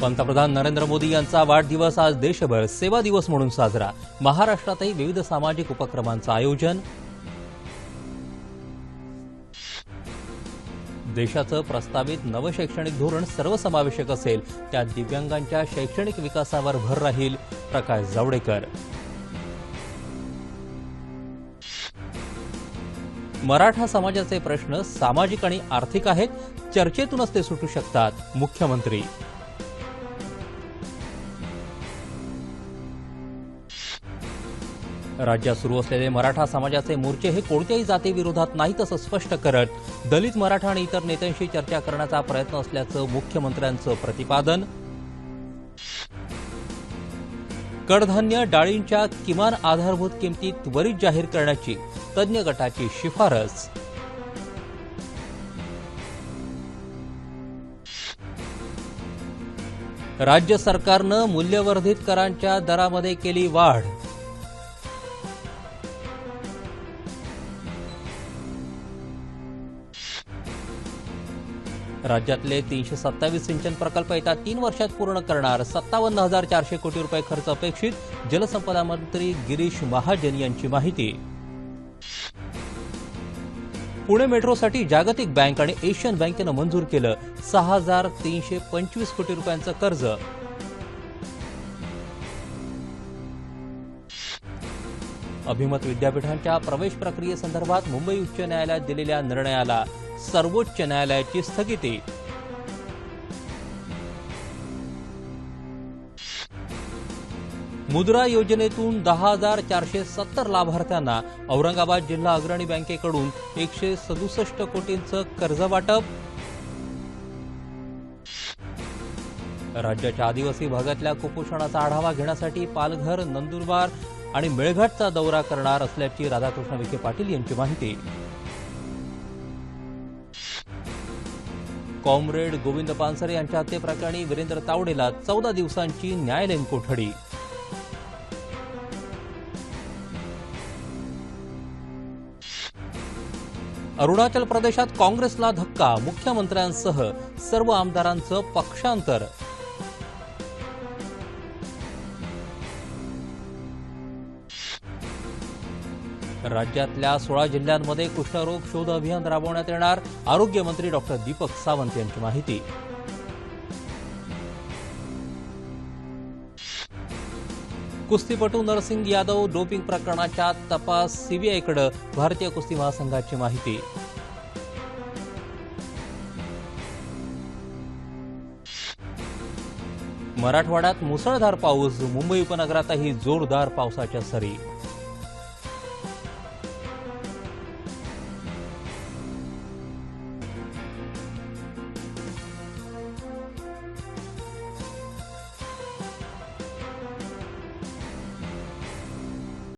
पंतप्रधान नरेंद्र मोदी यांचा वाढदिवस आज देशभर सेवा दिवस म्हणून साजरा. महाराष्ट्रातही विविध सामाजिक उपक्रमांचं आयोजन. देशाचं प्रस्तावित नवं शैक्षणिक धोरण सर्वसमावेशक असेल त्यात दिव्यांगांच्या शैक्षणिक विकासावर भर राहील प्रकाश जावडेकर. मराठा समाजाचे प्रश्न सामाजिक आणि आर्थिक आहेत चर्चेतूनच ते सुटू शकतात मुख्यमंत्री. राज्यात सुरू असलेले मराठा समाजाचे मोर्चे हे कोणत्याही जातीविरोधात नाहीत असं स्पष्ट करत दलित मराठा आणि इतर नेत्यांशी चर्चा करण्याचा प्रयत्न असल्याचं मुख्यमंत्र्यांचं प्रतिपादन. कडधान्य डाळींच्या किमान आधारभूत किमती त्वरित जाहीर करण्याची तज्ज्ञ गटाची शिफारस. राज्य सरकारनं मूल्यवर्धित करांच्या दरामध्ये केली वाढ. राज्यातले तीनशे सत्तावीस सिंचन प्रकल्प येत्या तीन वर्षात पूर्ण करणार. सत्तावन्न हजार चारशे कोटी रुपये खर्च अपेक्षित. जलसंपदा मंत्री गिरीश महाजन यांची माहिती. पुणे मेट्रोसाठी जागतिक बँक आणि एशियन बँकेनं मंजूर केलं सहा हजार तीनशे पंचवीस कोटी रुपयांचं कर्ज. अभिमत विद्यापीठांच्या प्रवेश प्रक्रियेसंदर्भात मुंबई उच्च न्यायालयात दिलेल्या निर्णयाला सर्वोच्च न्यायालयाची स्थगिती. मुद्रा योजनेतून दहा हजार चारशे सत्तर लाभार्थ्यांना औरंगाबाद जिल्हा अग्रणी बँकेकडून एकशे सदुसष्ट कोटींचं कर्ज वाटप राज्याच्या आदिवासी भागातल्या कुपोषणाचा आढावा घेण्यासाठी पालघर नंदुरबार आणि मेळघाटचा दौरा करणार असल्याची राधाकृष्ण विखे पाटील यांची माहिती. कॉम्रेड गोविंद पानसरे यांच्या हत्येप्रकरणी वीरेंद्र तावडेला चौदा दिवसांची न्यायालयीन कोठडी. अरुणाचल प्रदेशात काँग्रेसला धक्का मुख्यमंत्र्यांसह सर्व आमदारांचं पक्षांतर. राज्यातल्या सोळा जिल्ह्यांमध्ये कुष्ठरोग शोध अभियान राबवण्यात येणार आरोग्यमंत्री डॉक्टर दीपक सावंत यांची माहिती. कुस्तीपटू नरसिंग यादव डोपिंग प्रकरणाच्या तपास सीबीआयकडे भारतीय कुस्ती महासंघाची माहिती. मराठवाड्यात मुसळधार पाऊस मुंबई उपनगरातही जोरदार पावसाच्या सरी.